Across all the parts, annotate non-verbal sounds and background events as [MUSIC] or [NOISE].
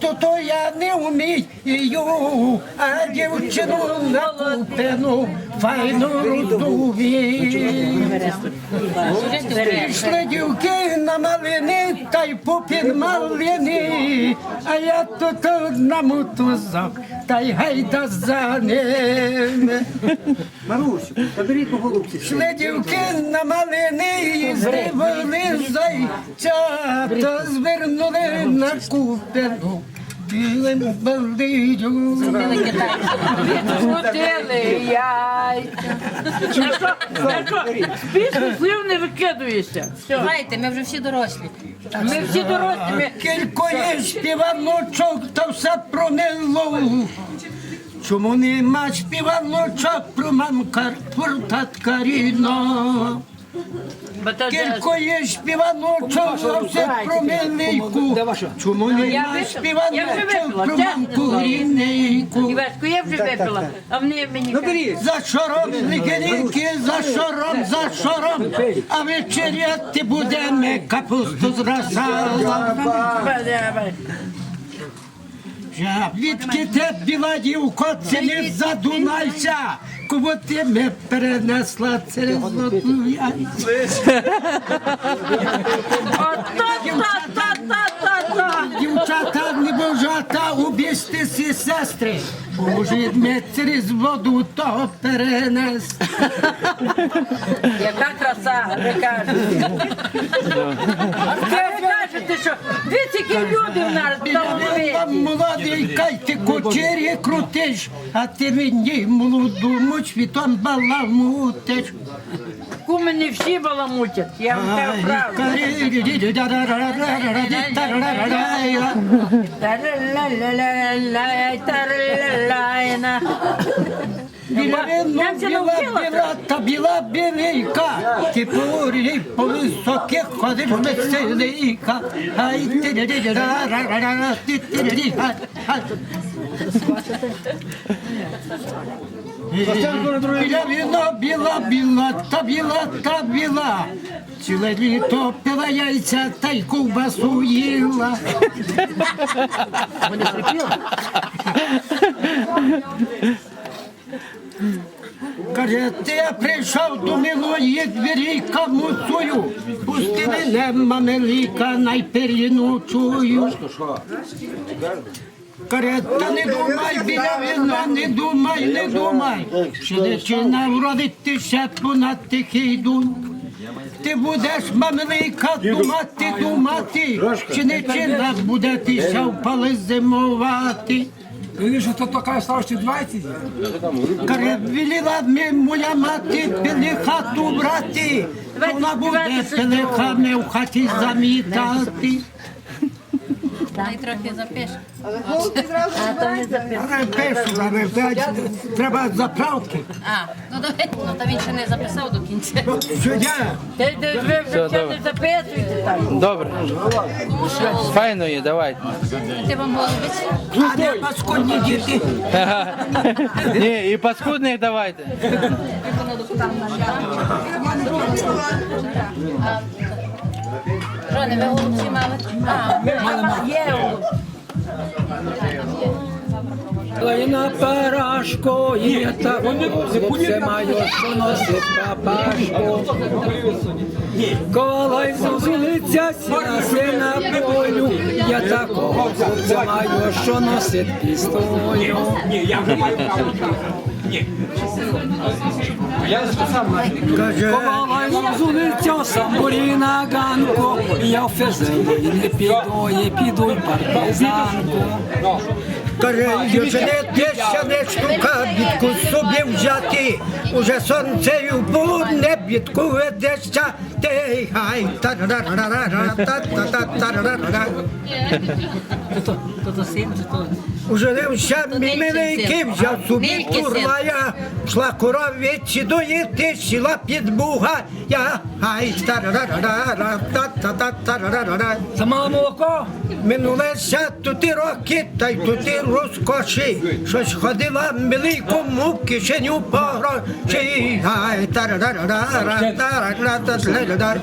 то то я не вмію, а дівчину на купину файну роздуві. Пішли дівки на малини, та й попід малини, а я тут на мотузок, та й гайда за ним. Марусю, заберіть по голубці. Шли дівки на малини і зривали зайця, та звернули на купину. Білим балдію. Крутили яйця. Пісні слів не викидуєшся. Знаєте, ми вже всі дорослі. Ми всі дорослі. Ми... Кількоє співаночок, та все пронило. Чому нема співаночок про мамка портаткаріно? Бо то де- Кількоє співаночок, та все про милийку. Чому вже співаночок випила, про мамку грінейку? Івашку, я вже випила, а вони мені Ну. За шором, лігеріки, за шором, за шором, а вечеряти будемо капусту з розсалом. кажуть. Я Відки те біла дівко, це не задунайся, кого ти me перенесла через золоту яйця. Та-та-та-та-та-та. Дівчата, небожата, убістися сестри, Боже, ми через воду того перенести. Яка краса, ви кажете. Ви кажете, що дивіться, які люди в нас. Там молодий кай ти кочері крутиш, а ти мені молодому світом баламутиш. Куми не всі баламутять, я вам кажу правду. Вино, Я біла, біла, та біла білийка, ти по урі по високих ходиш веселийка. Ай, ти ра ра ра ра ти ти ля ля га, га. Біля віно, біла, біла, та біла, та біла. Ціле літо пила яйця та й ковбасу їла. Каже, ти прийшов до милої двері камуцую, пусти мене, мамеліка, найперіночую. Каже, та не думай, біля вина, не думай, не думай. Ще дичина вродить ти понад тихий дун. Ти будеш, мамеліка, думати, думати, чи не чина буде ти ще впали зимувати. Ви що то така старості 20? Каже, веліла ми моя мати пили хату брати, вона буде пилихами в хаті замітати. Дай трохи запиш. Але пишу, але взять, треба заправки. А, ну давай, ну та він ще не записав до кінця. Що я? Ти ви вже все не записуєте так. Добре. Файно є, давайте. Ти вам голубець? А не паскудні діти. [LAUGHS] Ні, і паскудних давайте. Жони, ви голубці мали? А, Є голуб. на парашко, є та хлопце маю, що носить папашко. Колай зузулиця сіна сина полю, я такого хлопця маю, що носить пістолю. Каже, Колай зузулиця самурі на ганку, я в фезелі не піду, не піду й партизанку. каже, ти ще не штука, бідку собі взяти. Уже сонцею буде, бідку ведеться, ти гай, та-ра-ра-ра-ра, та-та-та-та-ра-ра-ра. То то син, то... Уже не вся милийки взяв собі син. турмая, шла коровиці доїти, сіла під буга, я гай, та-ра-ра-ра-ра, та-та-та-та-ра-ра-ра. Замало молоко? Минулися тут і роки, та й тут і розкоші. Щось ходила милийкому в кишеню по гроші. Гай, я.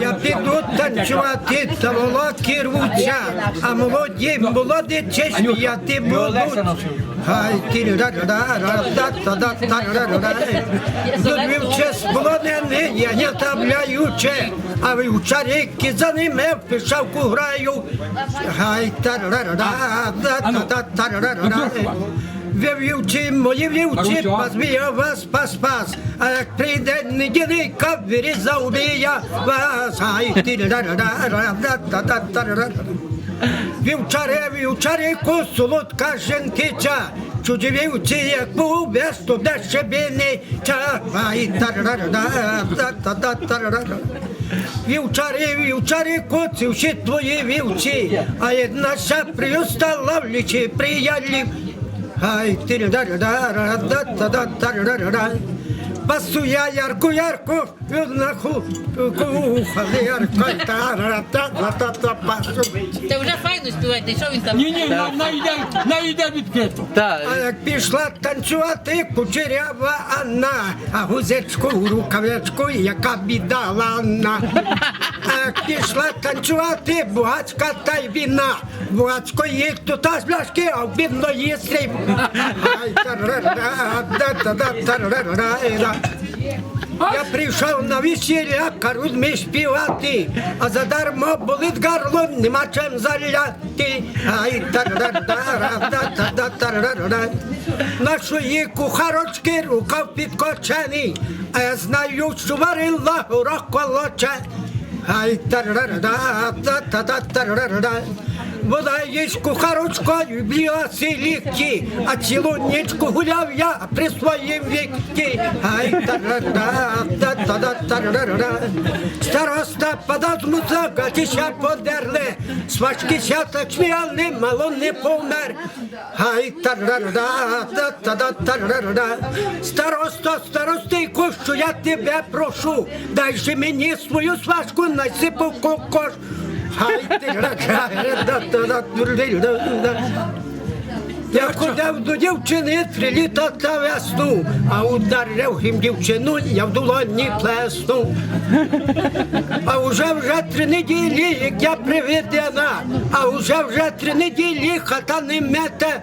Я піду танцювати, та волоки рвуться, а молоді, молодичі сміяти будуть. Хай ти ра ра ра ра да та да та ра ра ра Дурвівче сполонений, я не табляюче, а вівчарики за ними в пішавку граю вивчим, мої вівчим, пасмія вас пас пас, а як прийде неділика, вирізавлія вас, ай ти Вівчаре, вівчарику, солодка жінкиця, чуді вівці, як був, без туди щебіниця, ай тарарарара, Вівчари, вівчари, коці, всі твої вівці, а одна ша приустала в лічі приялів, Басу я ярку ярку, нахуй, ухали ярко, та та та та басу. Ти вже фай файно співаєте, що він там? Ні, ні, найде, найде відкрито. Так, А як пішла танцювати кучерява Анна, а гузечку в рукавичку, яка біда ланна. А як пішла танцювати бугацька та й віна, бугацько їх тут аж пляшки, а в бідної сріб. Ай, та-ра-ра, да-та-да-та-ра-ра-ра. Я прийшов на весілля, кажуть, співати, а задармо болить горло, нема чим заляти. Ай. Нашої кухарочки рукав підкочений, а я знаю, що варила горох колоче. Ай, та-ра-ра-да-та-та-та-ра-ра. Вода є кухарочкою, біоси лікті, а цілу нічку гуляв я при своїм вікі. Ай, та-ра-ра-да-та-та-та-ра-ра. Староста подав музика, тіся подерли, свачки ся так сміяли, мало не помер. Ай, та-ра-ра-да-та-та-та-ра-ра. Старосто, старостику, що я тебе прошу, дай же мені свою свачку насипу кокош. Хай. Я ходив до дівчини три літа та весну, а ударив їм дівчину, я в долоні плесну. А вже вже три неділі, як я приведена, а вже вже три неділі хата не мете.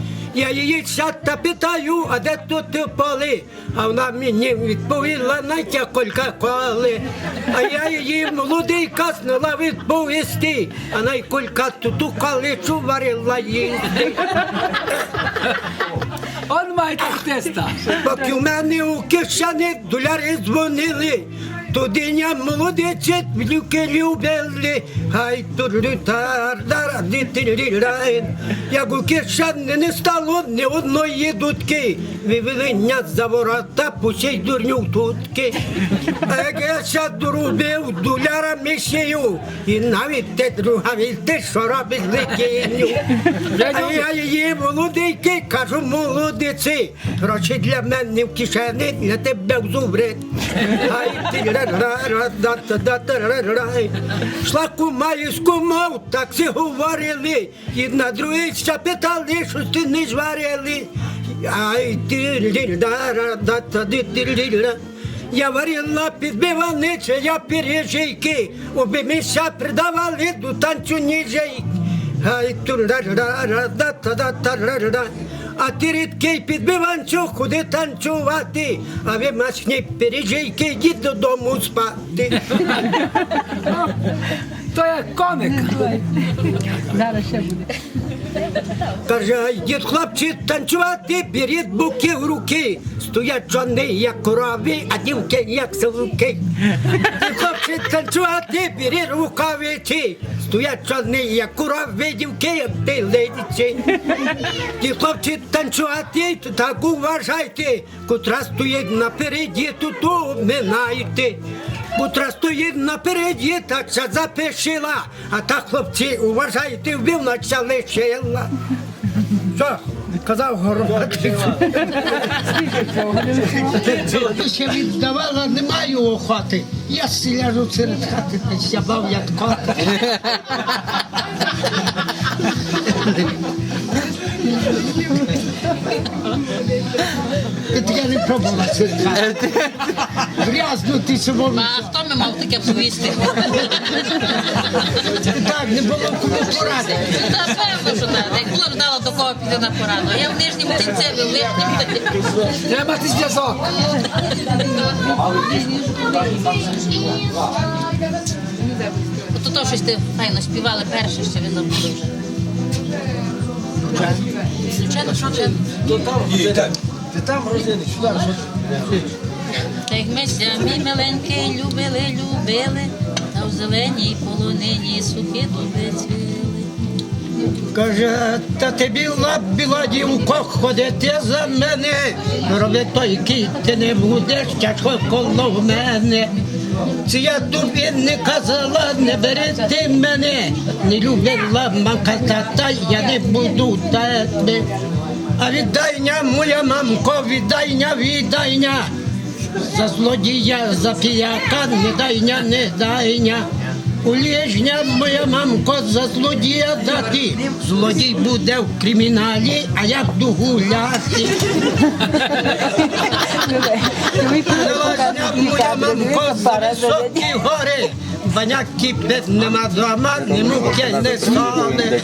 Я її та питаю, а де тут поли? А вона мені відповіла, натя колька коли. А я її молодий каснула відповісти, а найколька тут у каличу варила їсти. Он має так теста. Поки в мене у кишені дуляри дзвонили туди я молодиці люки любили. Хай турлютар дитилірайн. Як у кишені не стало ні одної дудки, вивелення за ворота пусей дурню тутки. А як я ся дорубив доляра місію, і навіть те друга те, що робить ликіню. А я її молодики, кажу, молодиці, гроші для мене в кишені, для тебе в зубри. Ай, ти. Шла кума із кумов, так всі говорили, і на другий питали, що ти не зварили. Ай, ти. Я варила підбиваниче, я пиріжейки, обі місця придавали до танцю ніжейки. Ай, ту-ра-ра-ра-да-та-да-та-ра-ра. А ти рідкий підбиванцю, ходи танцювати, а ви масні пиріжейки, йдіть додому спати. [LAUGHS] То є комік. Каже, «Ай, дід хлопці танцювати, беріть буки в руки. Стоять жони, як корови, а дівки, як совки. [LAUGHS] Хлопці танцювати, беріть рукавиці. Стоять жони, як корови, дівки, як телиці. Дід хлопці танцювати, так уважайте. Котра стоїть напереді, то обминайте. Котра стоїть напереді, так ще запишила. А так, хлопці, уважайте, вбив наче лишила. Що? Казав горбатик. Ти ще віддавала, не маю охоти. Я сіляжу серед хати та сябав як кот. Ти таке не пробувала хати. Грязно ти собою. А хто ми мав таке повісти? Так, не було кому порадити. Та певно, що так. Як була б знала, до кого піти на пораду. А я в нижньому кінцеві, в верхньому. Треба мати зв'язок. Ото то щось ти файно співали перше, що забули вже. Звичайно, звичайно. Та як ми самі миленькі любили, любили, та в зеленій полонині сухі дуби цвіли. Каже, та ти біла, біла дівко, ходити за мене. Роби той кіт, ти не будеш тяжко коло в мене. Це я тобі не казала, не бери ти мене. Не любила мамка тата, я не буду тебе. А віддайня, моя мамко, віддайня, віддайня. За злодія, за піяка, не дайня, не дайня. У ліжня моя мамко за злодія дати. Злодій буде в криміналі, а я буду гуляти. Ліжня моя мамко за високі гори. Баняк кипить нема дома, ні муки не стане.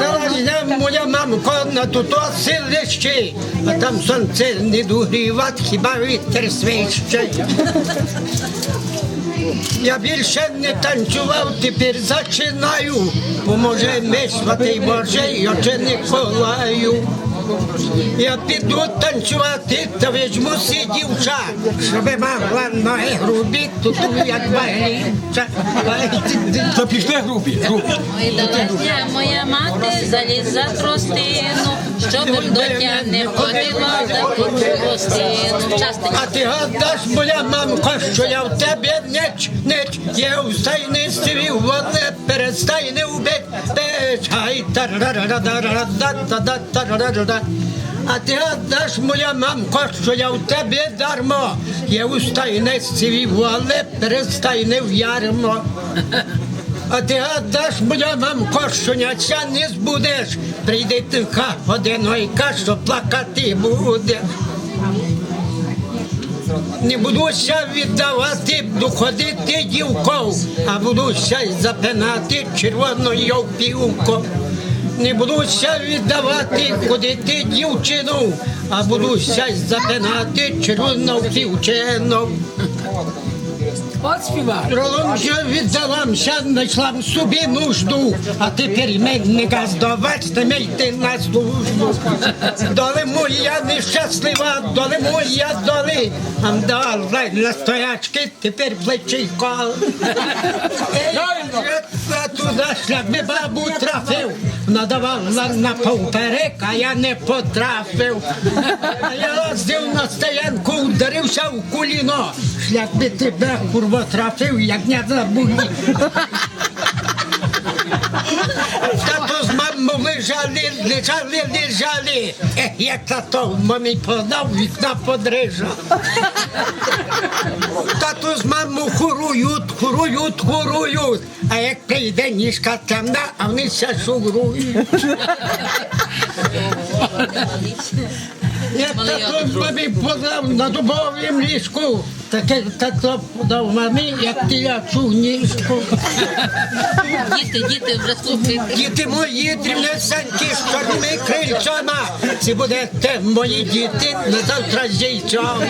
Залазня моя мамко на туто селище, а там сонце не дугрівать, хіба вітер свище. Я більше не танцював, тепер зачинаю. Поможе ми, святий Боже, я не Николаю. Я піду танцювати, та візьму сі дівча, щоб мала ноги грубі, тут як багрівча. Та пішли грубі, грубі. Моя мати заліз за тростину, щоб дотя не ходила за. Частенько. А ти гадаш, моя мамко, що я в тебе неч, неч, є у стайни сивів, вони перестай не убить, печ, ай, та-ра-ра-ра-ра-да-да-да-да-ра-ра-ра. А ти гадаш, моя мамко, що я в тебе дармо, є у стайни сивів, але в ярмо. А ти гадаш, моя мамко, що няця не збудеш, прийде тиха годинойка, що плакати буде. Не будуся віддавати, буду ходити дівков, а будуся запинати червоною півко. Не будуся віддавати, ходити дівчину, а будуся й запинати червону півчину. От. Ролонжа віддаламся, знайшла собі нужду, а тепер мене газдовець, не мейте на службу. Доли моя нещаслива, доли моя доли, ам дала на стоячки, тепер плечі кол. Я туди шлях би бабу трафив, надавала на поперек, а я не потрафив. Я лазив на стоянку, ударився в куліно. шлях би тебе курво трафив, як не забули. Тато з мамою лежали, лежали. Ех, як тато мамі подав, вікна подрижав. Тато з мамою хорують, хорують, хорують. А як прийде ніжка темна, а вони все шурують. Тато з мамі подав на дубовім ліжку, таке тато подав мамі, як телячу ніжку. Діти, діти вже слухайте. Діти мої дрібнесенькі з чорними крильцями. Це будете мої діти на завтра з яйцем.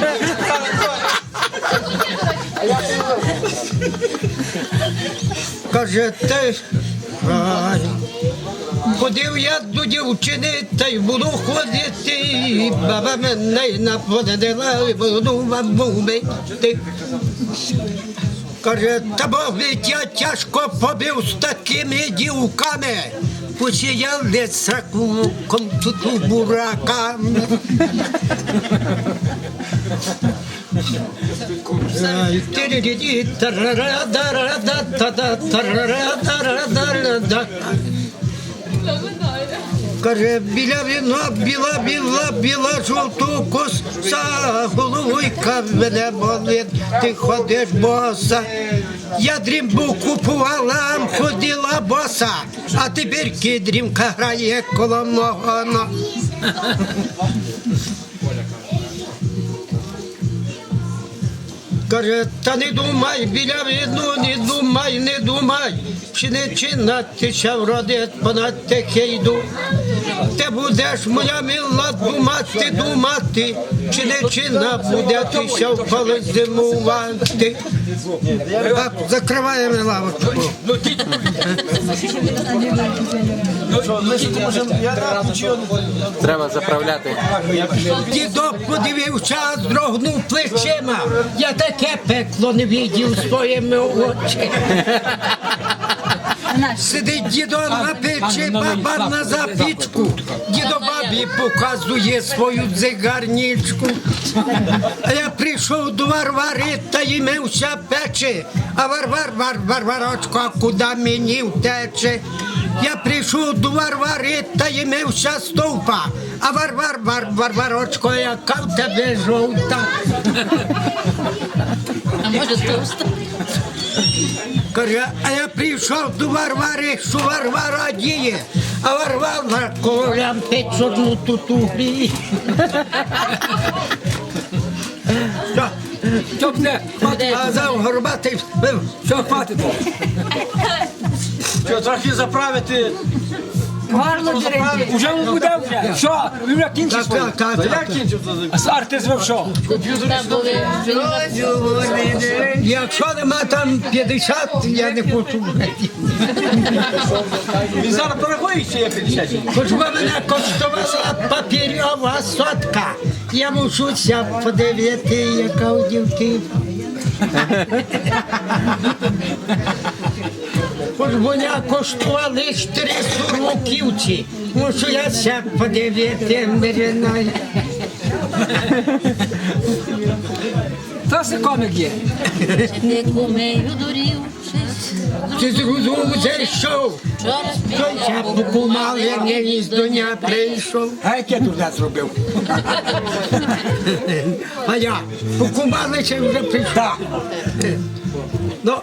Каже, ти ай, Ходив я до дівчини, та й буду ходити. Баба мене наподадила, і буду вам мовити. Каже, та бо ведь я тяжко побив з такими дівками. Посіяли сраку тут бураками. Ай, тирі-ді-ді, тарара-дара-да-та-да. Каже, біля віно, біла, біла, біла, жовту коса, головойка мене болить, ти ходиш боса. Я дрімбу купувала, ходила боса, а тепер кідрімка грає коло мого. Каже, та не думай, біля війну, не думай, не думай, чи не чинати ще вродить понад таке йду. Ти будеш, моя мила, думати, думати, чи не чина буде ти ще вколи зимувати. Закриваємо лавочку. Треба заправляти. Дідок подивився, здрогнув плечима. Я таке пекло не видів своїми очима. Сидить дідо на печі, баба на запічку. Дідо бабі показує свою дзигарничку. А я прийшов до Варвари та їмився пече. А Варвар, вар, Варварочко, а куди мені втече? Я прийшов до Варвари та їмився стовпа. А Варвар, вар, Варварочко, яка в тебе жовта. А може товста? Каже, а я прийшов до Варвари, що Варвара діє, а Варвара колям пить одну туту. Що? Що буде? Казав горбатий. Що хватить? Що, трохи заправити. Горло дерев'я. Уже буде вже. Що? Ви вже кінчиш Так, так, так, Та як кінчив А сар ти що? Якщо нема там 50, я не хочу брати. Він зараз порахує, що є 50. Хоч би мене коштувала папірова сотка. Я мушуся подивити, яка у дівки. Хоч би мене коштували чотири сурмуківці. Мушу я ся подивити, миринай. Та се комик є. Ти кумею дурів, Чи зрозумів, це що? вчора Той я покумали, нині з доня прийшов. А яке дурня зробив? [LAUGHS] А я покумали, чи вже прийшов. Ну,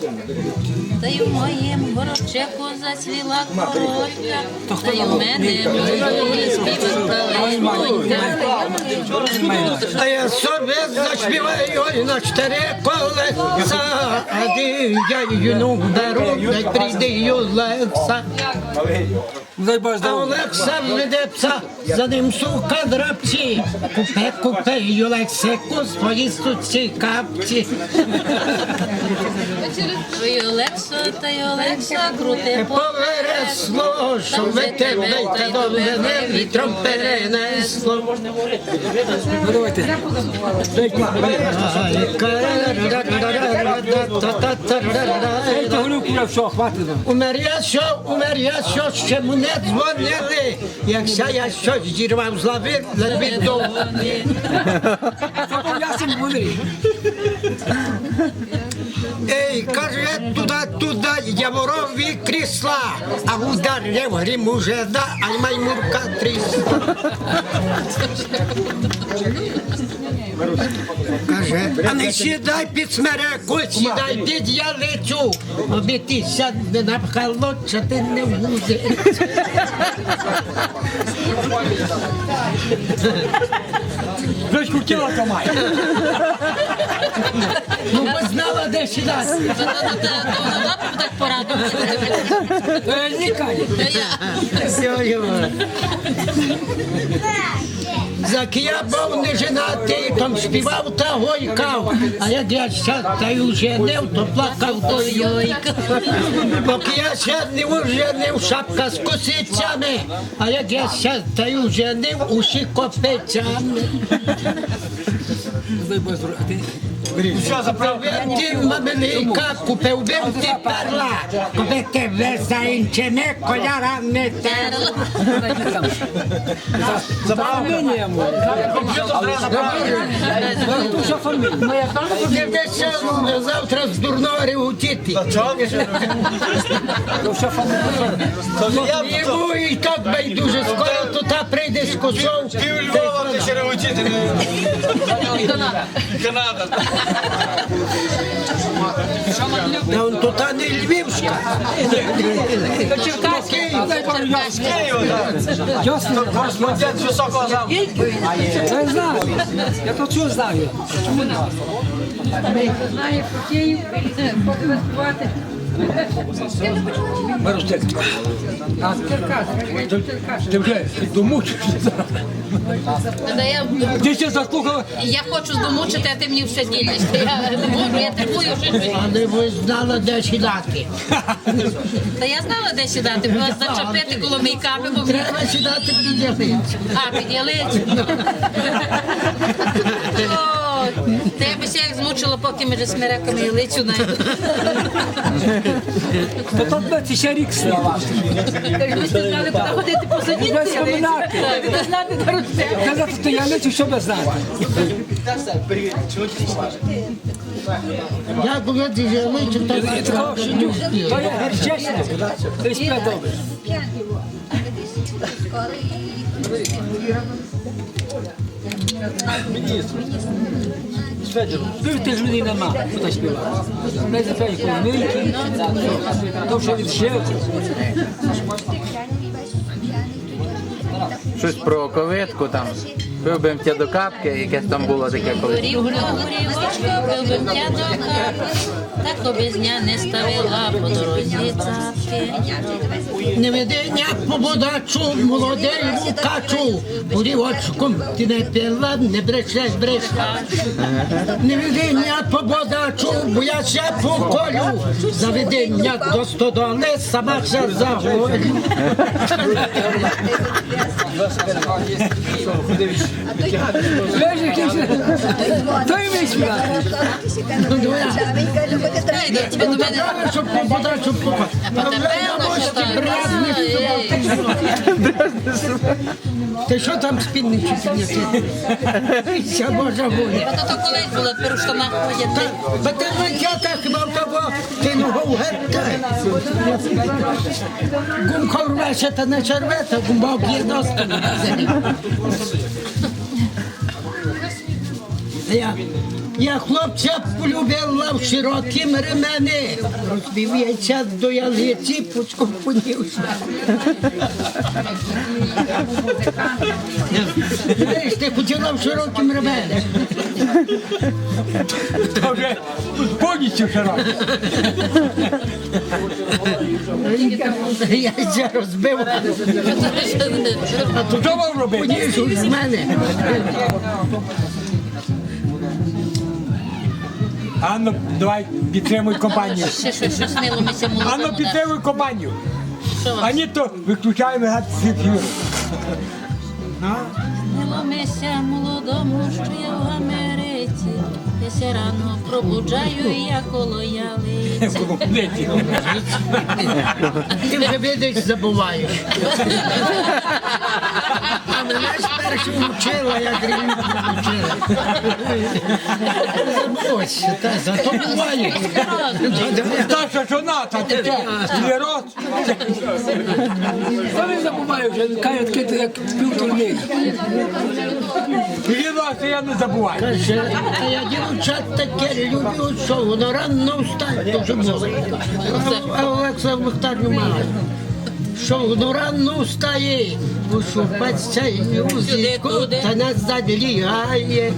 Gracias. Та й в моєму горобчику зацвіла коротка, та й у мене милої співала А я собі заспіваю ой, на чотири колеса, а де я юну беру, не прийде й Олекса. А. Олекса веде пса, за ним сука драпці. Купе, купе, й Олексику свої суці капці. Ой, Та й Олекса, круте по Повересло, що вете, вете до мене, вітром перенесло. Ну давайте. Хватить вам. Умер я що, умер я що, ще мене дзвонили. Якщо я щось зірвав з лави, ледве до. Що там ясен буде? Ей, каже, туди, туди, яворові крісла, а ударив грім уже да, а маймурка трісла. Каже, а не сідай під смереку, сідай під ялицю, аби ти сяде на халоча, ти не буде. Дочь крутила то має. Ну, бо знала, де сідати. так порадувати. Е, Лікарі. Був не женатий, там співав та гойкав, а як я ще та й уженив, то плакав до йойка. Поки я ще не уженив, шапка з косицями, а як я ще та й уженив, усі копицями. Дай Боже здоров'я. А ти Що за право? Ти мамелика купив бим ти перла. Коли ти везаінчене, коляра не терла. Фамілія моя. Душа фамілія. Завтра з дурного реготіти. Душа фамілія. То ж я Йому і так байдуже, скоро тут прийде з косов. пів Львова не черевотіти. Канада. Та он тут не Львівська. З високого. Я знаю. Я то чого знаю. Чому не? Знає про Київ. А ти вже домучився. Я, Ти ще заслухала? я хочу домучити, а ти мені все ділиш. Я не можу, я требую вже. щось. Але ви знали, де сідати. Та я знала, де сідати, бо зачепити коло мейкапи, бо мені... Треба сідати під ялинці. А, під ялицю. [LAUGHS] Та я би ще як змучила, поки ми вже смиреками ялицю знайду. То тут це ще рік слава. Ви ж знали, куди ходити посадити. Без комунальки. Ви знати до ручки. Казати, то я лечу, щоб знати. Я коли ти ялинці, то І такого що ню. То я чесно. Ти спе добре. Ти ти ж людей нема, хто співав. Не за твої полонинки, то вже відшив. Щось про ковитку там. Пив би тя до капки, якесь там було таке колись. Горівко, горівочко, пив би до капки, так обізня не ставила по дорозі цапки. Не веди ніяк по бодачу, молодий лукачу. Горівочком ти не пила, не брешеш, брешка. Не веди ніяк по бодачу, бо я ще поколю. Заведи ніяк до стодоли, сама ще загорю. Лежи, кише. То й ми співати. Дай, тебе до мене. Щоб по бодачу що. Ти що там спільничі підняти? Це може бути. А то колись було, тепер у штанах ходять. Бо ти ракета хіба того, ти ногу гетта. Гумко рвеше, та не черве, та гумбок є достань. [LAUGHS] Я, я хлопця полюбила в широкі ремени, розбив яйця до ялиці, пучком понівся. Знаєш, ти хотіла в широкі ремени. То вже повністю широко. Яйця розбив, Що вам робити? поніжу з мене. Анно, давай підтримуй компанію. Ще щось що снилося молодому. Анно, підтримуй компанію. Що А ні, то виключаємо гад ефіру. Снилося молодому, що я в Америці. Я ся рано пробуджаю, і я коло ялиці. Ти вже видиш, забуваєш. Мене ж першу вчила, як вчила. Забудься, та зато буває. Старша жона, та таке, склероз. Та не забуваю вже, каже, таке, як півтурни. Він вас, я не забуваю. Каже, а я дівчат таке люблю, що воно рано встать, дуже було. А Олекса в лихтарню мала. Що рано встає, пошупаться і узіку, та нас задлігає.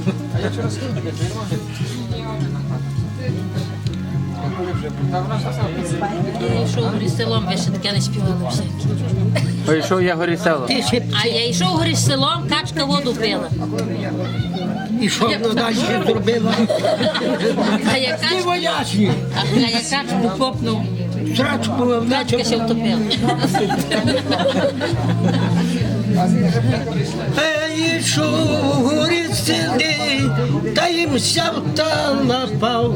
Я йшов горі селом, ви ще таке не співали всякі. Ой, що я горі село. Ти А я йшов горі селом, качка воду пила. і що воно далі зробила? А я качку, воячні, а я качку попнув, срачку качка ще що горі сиди, та їм сявта напав.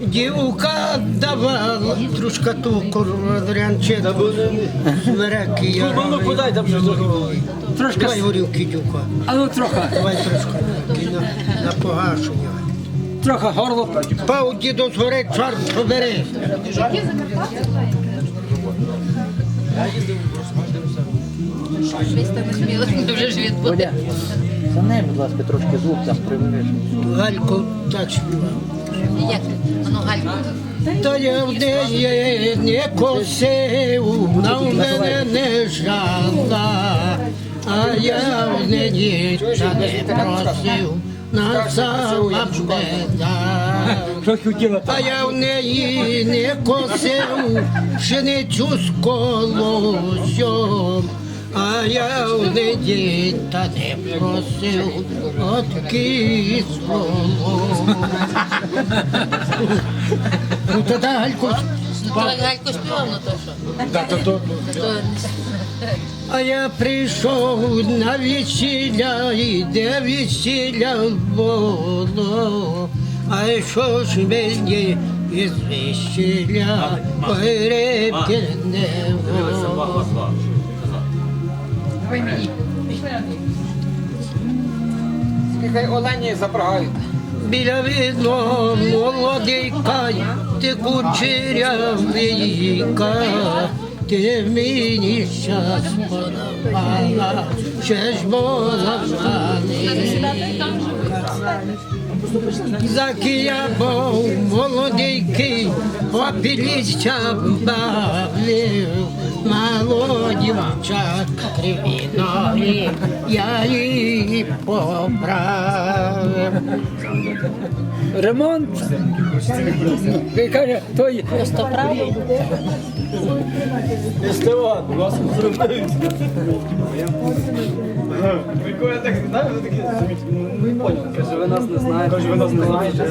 Дівка давала трошка ту корвадрянчину, смереки я. Ну, подай там трохи. Трошки. Давай горілки, дівка, А ну трохи, давай трошки на, на погашення. Трохи горло. Пав діду згори, чорт побери. Вже ж відбуде. За неї, будь ласка, трошки звук там приведеш. Галько так співав. Як? Ану, Галько. Та я в неї не косив, на мене не жала, а я в неї та не просив, на сама. Хотіла? А я в неї не косив, пшеницю з колосом, а я в неї та не просив, от кислого. [LAUGHS] Ну Галько, Ну, то Галько співав, ну то що? а я прийшов на весілля, і де весілля було, а що ж мені із весілля ой, рибки не було. Хай Олені запрагають. Біля вино молодий кай, ти кучерявийка, ти мені щас подавала, ще ж була Заки я був молоденький, попіліся бавлив, мало дівчат криві ноги, я її поправив. Ремонт. Він каже, той Стеван, у вас зробили. Прикольно так, знаєте, такі, не понял, каже, ви нас не знаєте. Каже, ви нас не знаєте.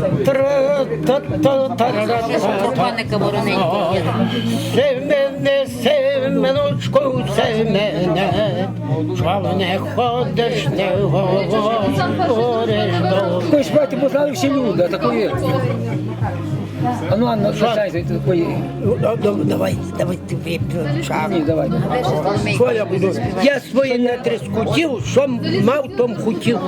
Курбаника вороненького. Семене, семеночку, семене, чого не ходиш, не говориш Такої спати познали всі люди, такої. А ну, Анна, залишайся, такої. Давай, давай ти вип'ю Ні, давай. Що я буду? Я своє не трескутів, що мав, том хотів.